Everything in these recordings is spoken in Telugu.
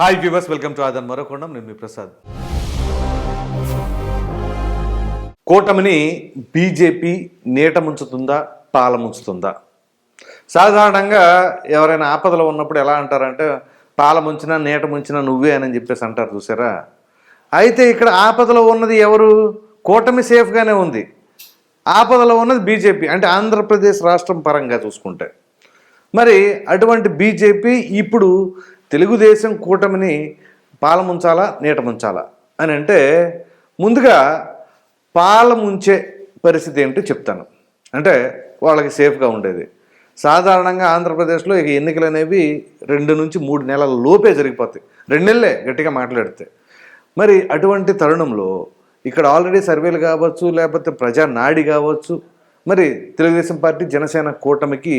హాయ్ వ్యూవర్స్ వెల్కమ్ టు ఆదన్ మరొకొండం. నేను మీ ప్రసాద్. కూటమిని బీజేపీ నీట ముంచుతుందా పాల ముంచుతుందా? సాధారణంగా ఎవరైనా ఆపదలో ఉన్నప్పుడు ఎలా అంటారంటే పాల ముంచినా నీట ముంచినా నువ్వే అని చెప్పేసి అంటారు చూసారా? అయితే ఇక్కడ ఆపదలో ఉన్నది ఎవరు? కూటమి సేఫ్గానే ఉంది. ఆపదలో ఉన్నది బీజేపీ అంటే ఆంధ్రప్రదేశ్ రాష్ట్రం పరంగా చూసుకుంటే. మరి అటువంటి బీజేపీ ఇప్పుడు తెలుగుదేశం కూటమిని పాల ముంచాలా నీట ముంచాలా అని అంటే ముందుగా పాలముంచే పరిస్థితి ఏమిటో చెప్తాను. అంటే వాళ్ళకి సేఫ్గా ఉండేది. సాధారణంగా ఆంధ్రప్రదేశ్లో ఇక ఎన్నికలు అనేవి రెండు నుంచి మూడు నెలల లోపే జరిగిపోతాయి. రెండు నెలలే గట్టిగా మాట్లాడితే. మరి అటువంటి తరుణంలో ఇక్కడ ఆల్రెడీ సర్వేలు కావచ్చు లేకపోతే ప్రజా నాడి కావచ్చు మరి తెలుగుదేశం పార్టీ జనసేన కూటమికి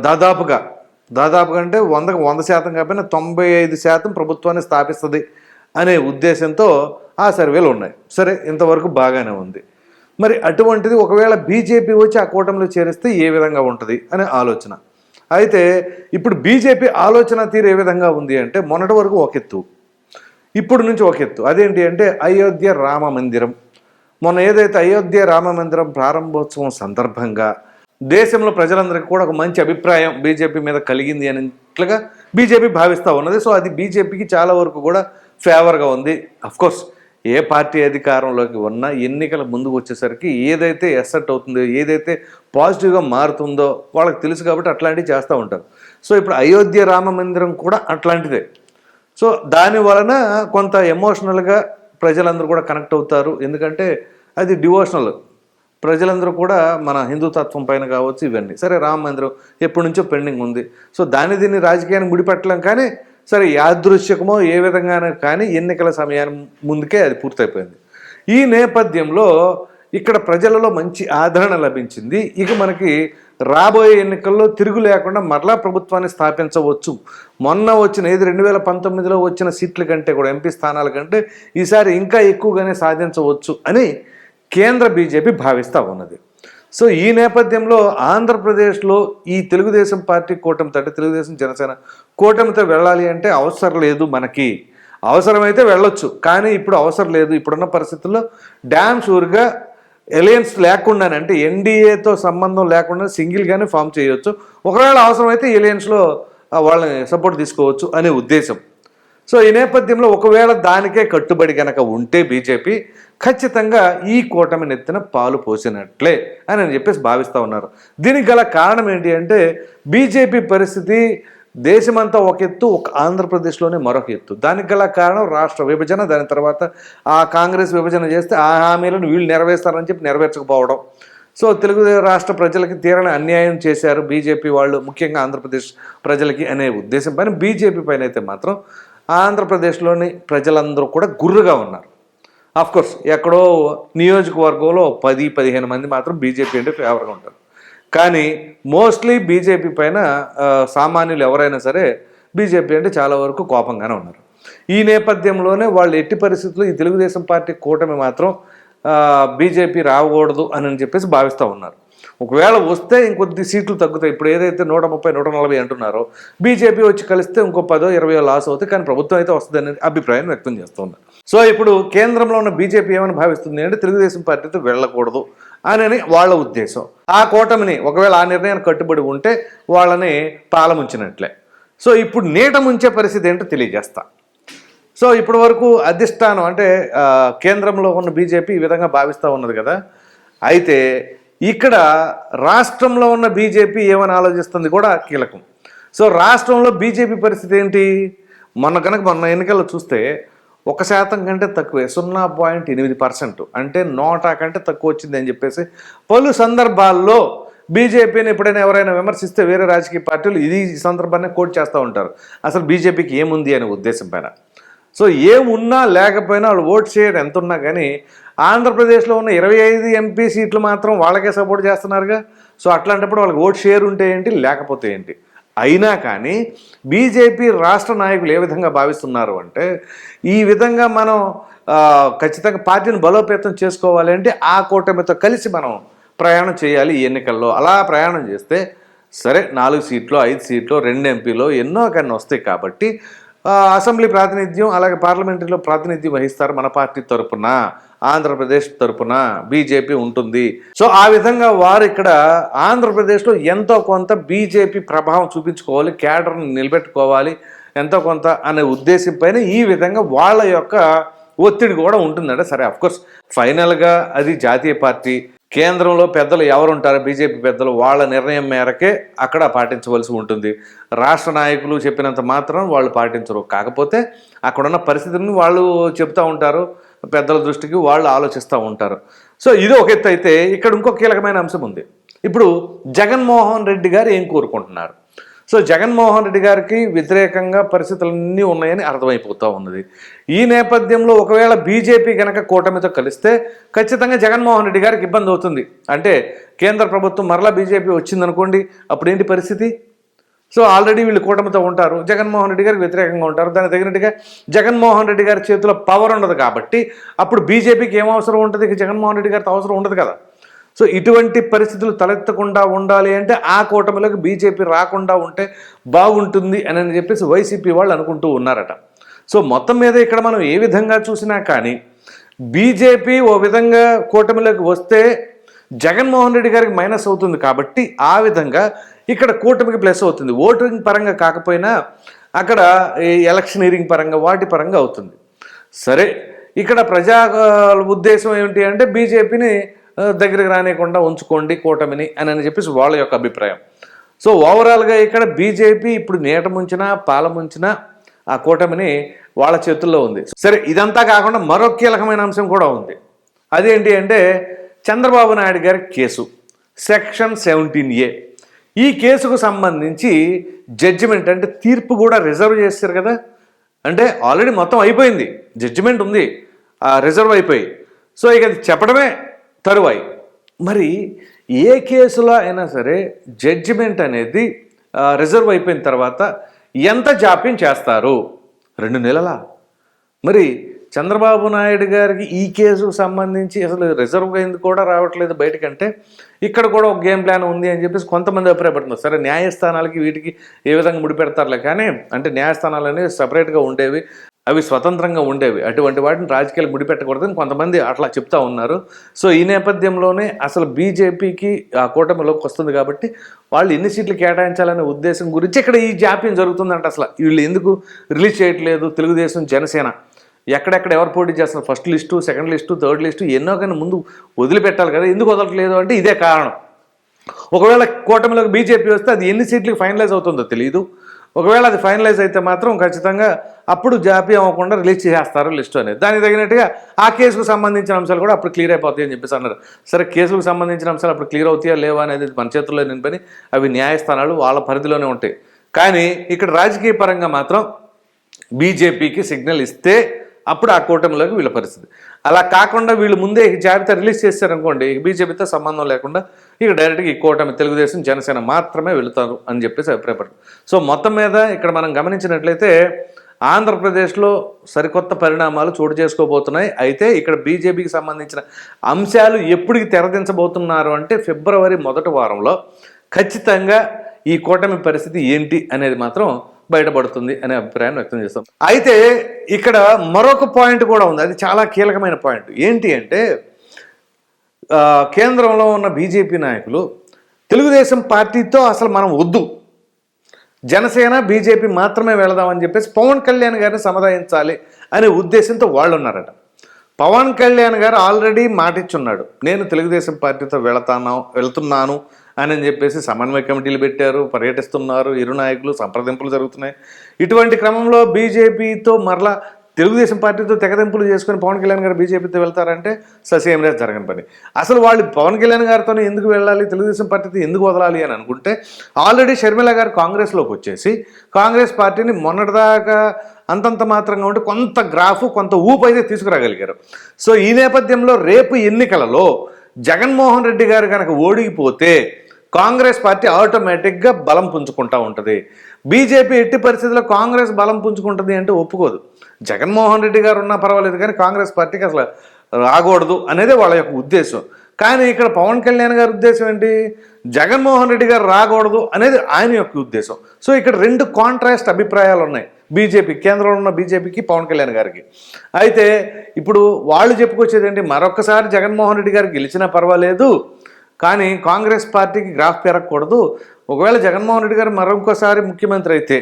దాదాపుగా దాదాపుగా అంటే వందకు వంద శాతం కాకపోయినా తొంభై ఐదు శాతం ప్రభుత్వాన్ని స్థాపిస్తుంది అనే ఉద్దేశంతో ఆ సర్వేలు ఉన్నాయి. సరే ఇంతవరకు బాగానే ఉంది. మరి అటువంటిది ఒకవేళ బీజేపీ వచ్చి ఆ కూటమిలో చేరిస్తే ఏ విధంగా ఉంటుంది అనే ఆలోచన. అయితే ఇప్పుడు బీజేపీ ఆలోచన తీరు ఏ విధంగా ఉంది అంటే మొన్నటి వరకు ఒక ఎత్తు ఇప్పుడు నుంచి ఒక ఎత్తు. అదేంటి అంటే అయోధ్య రామ మందిరం. మొన్న ఏదైతే అయోధ్య రామ మందిరం ప్రారంభోత్సవం సందర్భంగా దేశంలో ప్రజలందరికీ కూడా ఒక మంచి అభిప్రాయం బీజేపీ మీద కలిగింది అనేట్లుగా బీజేపీ భావిస్తూ ఉన్నది. సో అది బీజేపీకి చాలా వరకు కూడా ఫేవర్గా ఉంది. అఫ్కోర్స్ ఏ పార్టీ అధికారంలోకి ఉన్నా ఎన్నికల ముందుకు వచ్చేసరికి ఏదైతే ఎసెట్ అవుతుందో ఏదైతే పాజిటివ్గా మారుతుందో వాళ్ళకి తెలుసు కాబట్టి అట్లాంటివి చేస్తూ ఉంటారు. సో ఇప్పుడు అయోధ్య రామ మందిరం కూడా అట్లాంటిదే. సో దాని వలన కొంత ఎమోషనల్గా ప్రజలందరూ కూడా కనెక్ట్ అవుతారు. ఎందుకంటే అది డివోషనల్ ప్రజలందరూ కూడా మన హిందూ తత్వం పైన కావచ్చు ఇవన్నీ. సరే రామ మందిరం ఎప్పటి నుంచో పెండింగ్ ఉంది. సో దాన్ని దీన్ని రాజకీయానికి ముడిపెట్టలేం కానీ సరే యాదృశ్యకమో ఏ విధంగానో కానీ ఎన్నికల సమయాన్ని ముందుకే అది పూర్తయిపోయింది. ఈ నేపథ్యంలో ఇక్కడ ప్రజలలో మంచి ఆదరణ లభించింది. ఇక మనకి రాబోయే ఎన్నికల్లో తిరుగు లేకుండా మరలా ప్రభుత్వాన్ని స్థాపించవచ్చు. మొన్న వచ్చిన ఏది రెండు వేల పంతొమ్మిదిలో వచ్చిన సీట్ల కంటే కూడా ఎంపీ స్థానాల కంటే ఈసారి ఇంకా ఎక్కువగానే సాధించవచ్చు అని కేంద్ర బీజేపీ భావిస్తూ ఉన్నది. సో ఈ నేపథ్యంలో ఆంధ్రప్రదేశ్లో ఈ తెలుగుదేశం పార్టీ కూటమితో అంటే తెలుగుదేశం జనసేన కూటమితో వెళ్ళాలి అంటే అవసరం లేదు మనకి. అవసరమైతే వెళ్ళొచ్చు కానీ ఇప్పుడు అవసరం లేదు. ఇప్పుడున్న పరిస్థితుల్లో డ్యామ్ షూర్గా ఎలయన్స్ లేకుండానంటే అంటే ఎన్డీఏతో సంబంధం లేకుండా సింగిల్గానే ఫామ్ చేయొచ్చు. ఒకవేళ అవసరమైతే ఎలయన్స్లో వాళ్ళని సపోర్ట్ తీసుకోవచ్చు అనే ఉద్దేశం. సో ఈ నేపథ్యంలో ఒకవేళ దానికే కట్టుబడి కనుక ఉంటే బీజేపీ ఖచ్చితంగా ఈ కూటమి నెత్తిన పాలు పోసినట్లే అని అని చెప్పేసి భావిస్తూ ఉన్నారు. దీనికి గల కారణం ఏంటి అంటే బీజేపీ పరిస్థితి దేశమంతా ఒక ఎత్తు ఒక ఆంధ్రప్రదేశ్లోనే మరొక ఎత్తు. దానికి గల కారణం రాష్ట్ర విభజన దాని తర్వాత ఆ కాంగ్రెస్ విభజన చేస్తే ఆ హామీలను వీళ్ళు నెరవేస్తారని చెప్పి నెరవేర్చకపోవడం. సో తెలుగు రాష్ట్ర ప్రజలకి తీరని అన్యాయం చేశారు బీజేపీ వాళ్ళు ముఖ్యంగా ఆంధ్రప్రదేశ్ ప్రజలకి అనే ఉద్దేశం. పైన బీజేపీ పైన అయితే మాత్రం ఆంధ్రప్రదేశ్లోని ప్రజలందరూ కూడా గుర్రుగా ఉన్నారు. కోర్స్ ఎక్కడో నియోజకవర్గంలో పది పదిహేను మంది మాత్రం బీజేపీ అంటే ఫేవర్గా ఉంటారు. కానీ మోస్ట్లీ బీజేపీ పైన సామాన్యులు ఎవరైనా సరే బీజేపీ అంటే చాలా వరకు కోపంగానే ఉన్నారు. ఈ నేపథ్యంలోనే వాళ్ళు ఎట్టి పరిస్థితుల్లో ఈ తెలుగుదేశం పార్టీ కూటమి మాత్రం బీజేపీ రాకూడదు అని చెప్పేసి భావిస్తూ ఉన్నారు. ఒకవేళ వస్తే ఇంకొద్ది సీట్లు తగ్గుతాయి. ఇప్పుడు ఏదైతే నూట ముప్పై నూట నలభై అంటున్నారో బీజేపీ వచ్చి కలిస్తే ఇంకో పదో ఇరవయో లాస్ అవుతాయి. కానీ ప్రభుత్వం అయితే వస్తుందని అభిప్రాయం వ్యక్తం చేస్తున్నారు సో ఇప్పుడు కేంద్రంలో ఉన్న బీజేపీ ఏమని భావిస్తుంది అంటే తెలుగుదేశం పార్టీతో వెళ్ళకూడదు అని వాళ్ళ ఉద్దేశం. ఆ కూటమిని ఒకవేళ ఆ నిర్ణయానికి కట్టుబడి ఉంటే వాళ్ళని పాలముంచినట్లే. సో ఇప్పుడు నీట ముంచే పరిస్థితి ఏంటో తెలియజేస్తా. సో ఇప్పటి వరకు అధిష్టానం అంటే కేంద్రంలో ఉన్న బీజేపీ ఈ విధంగా భావిస్తూ ఉన్నది కదా. అయితే ఇక్కడ రాష్ట్రంలో ఉన్న బీజేపీ ఏమని ఆలోచిస్తుంది కూడా కీలకం. సో రాష్ట్రంలో బీజేపీ పరిస్థితి ఏంటి? మొన్న కనుక మొన్న ఎన్నికల్లో చూస్తే ఒక శాతం కంటే తక్కువే సున్నా పాయింట్ ఎనిమిది పర్సెంట్. అంటే నోటా కంటే తక్కువ వచ్చింది అని చెప్పేసి పలు సందర్భాల్లో బీజేపీని ఎప్పుడైనా ఎవరైనా విమర్శిస్తే వేరే రాజకీయ పార్టీలు ఇది ఈ సందర్భాన్ని కోట్ చేస్తూ ఉంటారు. అసలు బీజేపీకి ఏముంది అనే ఉద్దేశం పైన. సో ఏమున్నా లేకపోయినా వాళ్ళు ఓట్ చేయడం ఎంత ఉన్నా కానీ ఆంధ్రప్రదేశ్లో ఉన్న ఇరవై ఐదు ఎంపీ సీట్లు మాత్రం వాళ్ళకే సపోర్ట్ చేస్తున్నారుగా. సో అట్లాంటప్పుడు వాళ్ళకి ఓట్ షేర్ ఉంటే ఏంటి లేకపోతే ఏంటి? అయినా కానీ బీజేపీ రాష్ట్ర నాయకులు ఏ విధంగా భావిస్తున్నారు అంటే ఈ విధంగా మనం ఖచ్చితంగా పార్టీని బలోపేతం చేసుకోవాలి అంటే ఆ కూటమితో కలిసి మనం ప్రయాణం చేయాలి ఈ ఎన్నికల్లో. అలా ప్రయాణం చేస్తే సరే నాలుగు సీట్లు ఐదు సీట్లు రెండు ఎంపీలో ఎన్నో కన్నా వస్తాయి కాబట్టి అసెంబ్లీ ప్రాతినిధ్యం అలాగే పార్లమెంటరీలో ప్రాతినిధ్యం వహిస్తారు మన పార్టీ తరపున. ఆంధ్రప్రదేశ్ తరపున బీజేపీ ఉంటుంది. సో ఆ విధంగా వారు ఇక్కడ ఆంధ్రప్రదేశ్లో ఎంతో కొంత బీజేపీ ప్రభావం చూపించుకోవాలి క్యాడర్ని నిలబెట్టుకోవాలి ఎంతో కొంత అనే ఉద్దేశం పైన ఈ విధంగా వాళ్ళ యొక్క ఒత్తిడి కూడా ఉంటుందంటే సరే అఫ్కోర్స్ ఫైనల్గా అది జాతీయ పార్టీ. కేంద్రంలో పెద్దలు ఎవరు ఉంటారో బీజేపీ పెద్దలు వాళ్ళ నిర్ణయం మేరకే అక్కడ పాటించవలసి ఉంటుంది. రాష్ట్ర నాయకులు చెప్పినంత మాత్రం వాళ్ళు పాటించరు. కాకపోతే అక్కడున్న పరిస్థితులను వాళ్ళు చెప్తూ ఉంటారు. పెద్దల దృష్టికి వాళ్ళు ఆలోచిస్తూ ఉంటారు. సో ఇది ఒక ఎత్తు అయితే ఇక్కడ ఇంకో కీలకమైన అంశం ఉంది. ఇప్పుడు జగన్మోహన్ రెడ్డి గారు ఏం కోరుకుంటున్నారు? సో జగన్మోహన్ రెడ్డి గారికి వ్యతిరేకంగా పరిస్థితులన్నీ ఉన్నాయని అర్థమైపోతూ ఉన్నది. ఈ నేపథ్యంలో ఒకవేళ బీజేపీ కనుక కూటమితో కలిస్తే ఖచ్చితంగా జగన్మోహన్ రెడ్డి గారికి ఇబ్బంది అవుతుంది. అంటే కేంద్ర ప్రభుత్వం మరలా బీజేపీ వచ్చిందనుకోండి అప్పుడేంటి పరిస్థితి? సో ఆల్రెడీ వీళ్ళు కూటమితో ఉంటారు. జగన్మోహన్ రెడ్డి గారికి వ్యతిరేకంగా ఉంటారు. దానికి తగినట్టుగా జగన్మోహన్ రెడ్డి గారి చేతిలో పవర్ ఉండదు కాబట్టి అప్పుడు బీజేపీకి ఏం అవసరం ఉంటుంది? ఇక జగన్మోహన్ రెడ్డి గారితో అవసరం ఉండదు కదా. సో ఇటువంటి పరిస్థితులు తలెత్తకుండా ఉండాలి అంటే ఆ కూటమిలోకి బీజేపీ రాకుండా ఉంటే బాగుంటుంది అని అని చెప్పేసి వైసీపీ వాళ్ళు అనుకుంటూ ఉన్నారట. సో మొత్తం మీద ఇక్కడ మనం ఏ విధంగా చూసినా కానీ బీజేపీ ఓ విధంగా కూటమిలోకి వస్తే జగన్మోహన్ రెడ్డి గారికి మైనస్ అవుతుంది కాబట్టి ఆ విధంగా ఇక్కడ కూటమికి ప్లస్ అవుతుంది. ఓటింగ్ పరంగా కాకపోయినా అక్కడ ఈ ఎలక్షనీరింగ్ పరంగా వాటి పరంగా అవుతుంది. సరే ఇక్కడ ప్రజా ఉద్దేశం ఏమిటి అంటే బీజేపీని దగ్గరికి రానియకుండా ఉంచుకోండి కూటమిని అని అని చెప్పేసి వాళ్ళ యొక్క అభిప్రాయం. సో ఓవరాల్గా ఇక్కడ బీజేపీ ఇప్పుడు నీట ముంచినా పాల ముంచినా ఆ కూటమిని వాళ్ళ చేతుల్లో ఉంది. సరే ఇదంతా కాకుండా మరో కీలకమైన అంశం కూడా ఉంది. అదేంటి అంటే చంద్రబాబు నాయుడు గారి కేసు. Section seventeen A. ఈ కేసుకు సంబంధించి జడ్జిమెంట్ అంటే తీర్పు కూడా రిజర్వ్ చేస్తారు కదా. అంటే ఆల్రెడీ మొత్తం అయిపోయింది. జడ్జిమెంట్ ఉంది. రిజర్వ్ అయిపోయి. సో ఇక అది చెప్పడమే తరువాయి. మరి ఏ కేసులో అయినా సరే జడ్జిమెంట్ అనేది రిజర్వ్ అయిపోయిన తర్వాత ఎంత జాప్యం చేస్తారు? రెండు నెలలా? మరి చంద్రబాబు నాయుడు గారికి ఈ కేసుకు సంబంధించి అసలు రిజర్వ్ అయింది కూడా రావట్లేదు బయటకంటే. ఇక్కడ కూడా ఒక గేమ్ ప్లాన్ ఉంది అని చెప్పేసి కొంతమంది అభిప్రాయపడుతున్నారు. సరే న్యాయస్థానాలకి వీటికి ఏ విధంగా ముడిపెడతారులే కానీ అంటే న్యాయస్థానాలు అనేవి సపరేట్గా ఉండేవి అవి స్వతంత్రంగా ఉండేవి. అటువంటి వాటిని రాజకీయాలు ముడిపెట్టకూడదని కొంతమంది అట్లా చెప్తా ఉన్నారు. సో ఈ నేపథ్యంలోనే అసలు బీజేపీకి ఆ కూటమిలోకి వస్తుంది కాబట్టి వాళ్ళు ఎన్ని సీట్లు కేటాయించాలనే ఉద్దేశం గురించి ఇక్కడ ఈ జాప్యం జరుగుతుందంట అసలు. వీళ్ళు ఎందుకు రిలీజ్ చేయట్లేదు? తెలుగుదేశం జనసేన. ఎక్కడెక్కడ ఎవరు పోటీ చేస్తున్నారు? First list second list third list ఎన్నో కానీ ముందు వదిలిపెట్టాలి కదా. ఎందుకు వదలట్లేదు అంటే ఇదే కారణం. ఒకవేళ కూటమిలోకి బీజేపీ వస్తే అది ఎన్ని సీట్లకు ఫైనలైజ్ అవుతుందో తెలియదు ఒకవేళ అది ఫైనలైజ్ అయితే మాత్రం ఖచ్చితంగా అప్పుడు జాపీ అవ్వకుండా రిలీజ్ చేసేస్తారు లిస్టు అనేది. దానికి తగినట్టుగా ఆ కేసుకు సంబంధించిన అంశాలు కూడా అప్పుడు క్లియర్ అయిపోతాయి అని చెప్పేసి అన్నారు. సరే కేసుకు సంబంధించిన అంశాలు అప్పుడు క్లియర్ అవుతాయా లేవా అనేది మన చేతుల్లో నేను పని. అవి న్యాయస్థానాలు వాళ్ళ పరిధిలోనే ఉంటాయి. కానీ ఇక్కడ రాజకీయ పరంగా మాత్రం బీజేపీకి సిగ్నల్ ఇస్తే అప్పుడు ఆ కూటమిలోకి వీళ్ళ పరిస్థితి. అలా కాకుండా వీళ్ళు ముందే జాబితా రిలీజ్ చేశారనుకోండి బీజేపీతో సంబంధం లేకుండా ఇక డైరెక్ట్గా ఈ కూటమి తెలుగుదేశం జనసేన మాత్రమే వెళుతారు అని చెప్పేసి అభిప్రాయపడ్డారు సో మొత్తం మీద ఇక్కడ మనం గమనించినట్లయితే ఆంధ్రప్రదేశ్లో సరికొత్త పరిణామాలు చోటు చేసుకోబోతున్నాయి. అయితే ఇక్కడ బీజేపీకి సంబంధించిన అంశాలు ఎప్పటికి తెరదించబోతున్నారు అంటే ఫిబ్రవరి మొదటి వారంలో ఖచ్చితంగా ఈ కూటమి పరిస్థితి ఏంటి అనేది మాత్రం బయటపడుతుంది అనే అభిప్రాయం వ్యక్తం చేస్తాం. అయితే ఇక్కడ మరొక పాయింట్ కూడా ఉంది. అది చాలా కీలకమైన పాయింట్. ఏంటి అంటే కేంద్రంలో ఉన్న బీజేపీ నాయకులు తెలుగుదేశం పార్టీతో అసలు మనం వద్దు. జనసేన బీజేపీ మాత్రమే వెళదామని చెప్పేసి పవన్ కళ్యాణ్ గారిని సముదాయించాలి అనే ఉద్దేశంతో వాళ్ళు ఉన్నారట పవన్ కళ్యాణ్ గారు ఆల్రెడీ మాటిచ్చున్నాడు. నేను తెలుగుదేశం పార్టీతో వెళతాను వెళ్తున్నాను అని చెప్పేసి సమన్వయ కమిటీలు పెట్టారు పర్యటిస్తున్నారు ఇరు నాయకులు సంప్రదింపులు జరుగుతున్నాయి. ఇటువంటి క్రమంలో బీజేపీతో మరలా తెలుగుదేశం పార్టీతో తెగదెంపులు చేసుకుని పవన్ కళ్యాణ్ గారు బీజేపీతో వెళ్తారంటే ససేమరాజ్ జరగని పని. అసలు వాళ్ళు పవన్ కళ్యాణ్ గారితో ఎందుకు వెళ్ళాలి తెలుగుదేశం పార్టీతో ఎందుకు వదలాలి అని అనుకుంటే ఆల్రెడీ షర్మిల గారు కాంగ్రెస్లోకి వచ్చేసి కాంగ్రెస్ పార్టీని మొన్నటిదాకా అంతంత మాత్రంగా ఉంటే కొంత గ్రాఫ్ కొంత ఊపు అయితే తీసుకురాగలిగారు. సో ఈ నేపథ్యంలో రేపు ఎన్నికలలో జగన్మోహన్ రెడ్డి గారు కనుక ఓడిగిపోతే కాంగ్రెస్ పార్టీ ఆటోమేటిక్గా బలం పుంజుకుంటా ఉంటుంది. బీజేపీ ఎట్టి పరిస్థితుల్లో కాంగ్రెస్ బలం పుంజుకుంటుంది అంటే ఒప్పుకోదు. జగన్మోహన్ రెడ్డి గారు ఉన్నా పర్వాలేదు కానీ కాంగ్రెస్ పార్టీకి అసలు రాకూడదు అనేది వాళ్ళ యొక్క ఉద్దేశం. కానీ ఇక్కడ పవన్ కళ్యాణ్ గారి ఉద్దేశం ఏంటి? జగన్మోహన్ రెడ్డి గారు రాకూడదు అనేది ఆయన యొక్క ఉద్దేశం. సో ఇక్కడ రెండు కాంట్రాస్ట్ అభిప్రాయాలు ఉన్నాయి. బీజేపీ కేంద్రంలో ఉన్న బీజేపీకి పవన్ కళ్యాణ్ గారికి. అయితే ఇప్పుడు వాళ్ళు చెప్పుకొచ్చేది ఏంటి? మరొకసారి జగన్మోహన్ రెడ్డి గారు గెలిచినా పర్వాలేదు. కానీ కాంగ్రెస్ పార్టీకి గ్రాఫ్ పెరగకూడదు. ఒకవేళ జగన్మోహన్ రెడ్డి గారు మరొకసారి ముఖ్యమంత్రి అయితే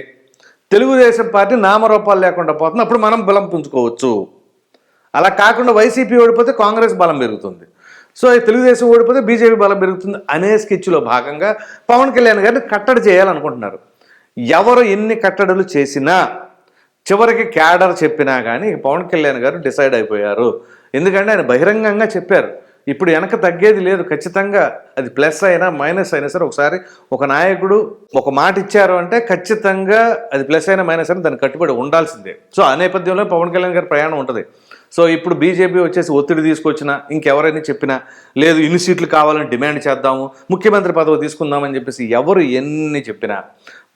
తెలుగుదేశం పార్టీ నామరూపాలు లేకుండా పోతుంది. అప్పుడు మనం బలం పుంజుకోవచ్చు. అలా కాకుండా వైసీపీ ఓడిపోతే కాంగ్రెస్ బలం పెరుగుతుంది. సో తెలుగుదేశం ఓడిపోతే బీజేపీ బలం పెరుగుతుంది అనే స్కెచ్లో భాగంగా పవన్ కళ్యాణ్ గారిని కట్టడి చేయాలనుకుంటున్నారు. ఎవరు ఎన్ని కట్టడలు చేసినా చివరికి క్యాడర్ చెప్పినా కానీ పవన్ కళ్యాణ్ గారు డిసైడ్ అయిపోయారు. ఎందుకంటే ఆయన బహిరంగంగా చెప్పారు. ఇప్పుడు వెనక తగ్గేది లేదు. ఖచ్చితంగా అది ప్లస్ అయినా మైనస్ అయినా సరే ఒకసారి ఒక నాయకుడు ఒక మాట ఇచ్చారు అంటే ఖచ్చితంగా అది ప్లస్ అయినా మైనస్ అయినా దాన్ని కట్టుబడి ఉండాల్సిందే. సో ఆ నేపథ్యంలో పవన్ కళ్యాణ్ గారి ప్రయాణం ఉంటుంది. సో ఇప్పుడు బీజేపీ వచ్చేసి ఒత్తిడి తీసుకొచ్చినా ఇంకెవరైనా చెప్పినా లేదు ఇన్ని సీట్లు కావాలని డిమాండ్ చేద్దాము ముఖ్యమంత్రి పదవి తీసుకుందామని చెప్పేసి ఎవరు ఎన్ని చెప్పినా.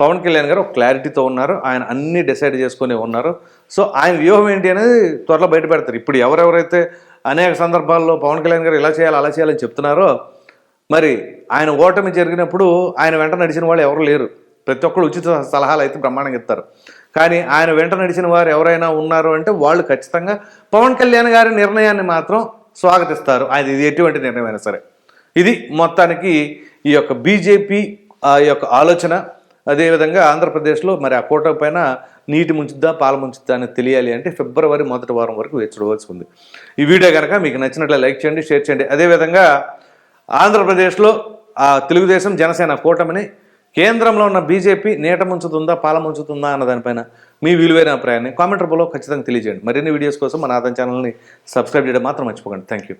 పవన్ కళ్యాణ్ గారు ఒక క్లారిటీతో ఉన్నారు ఆయన అన్ని డిసైడ్ చేసుకుని ఉన్నారు. సో ఆయన వ్యూహం ఏంటి అనేది త్వరలో బయట పెడతారు. ఇప్పుడు ఎవరెవరైతే అనేక సందర్భాల్లో పవన్ కళ్యాణ్ గారు ఇలా చేయాలి అలా చేయాలని చెప్తున్నారో మరి ఆయన ఓటమి జరిగినప్పుడు ఆయన వెంట నడిచిన వాళ్ళు ఎవరు లేరు. ప్రతి ఒక్కరు ఉచిత సలహాలు అయితే బ్రహ్మాండంగా ఇస్తారు. కానీ ఆయన వెంట నడిచిన వారు ఎవరైనా ఉన్నారు అంటే వాళ్ళు ఖచ్చితంగా పవన్ కళ్యాణ్ గారి నిర్ణయాన్ని మాత్రం స్వాగతిస్తారు. అది ఇది ఎటువంటి నిర్ణయమైనా సరే. ఇది మొత్తానికి ఈ యొక్క బీజేపీ ఆ యొక్క ఆలోచన. అదేవిధంగా ఆంధ్రప్రదేశ్లో మరి ఆ కోట పైన నీటి ముంచుద్దా పాల ముంచుద్దా అనేది తెలియాలి అంటే ఫిబ్రవరి మొదటి వారం వరకు వేచి చూడవలసి ఉంది. ఈ వీడియో కనుక మీకు నచ్చినట్లు లైక్ చేయండి షేర్ చేయండి. అదేవిధంగా ఆంధ్రప్రదేశ్లో ఆ తెలుగుదేశం జనసేన కూటమిని కేంద్రంలో ఉన్న బీజేపీ నీట ముంచుతుందా పాల ముంచుతుందా అన్న దానిపైన మీ విలువైన అభిప్రాయాన్ని కామెంట్ రూపంలో ఖచ్చితంగా తెలియజేయండి. మరిన్ని వీడియోస్ కోసం మన ఆదాయం ఛానల్ని సబ్స్క్రైబ్ చేయడం మాత్రం మర్చిపోకండి. Thank you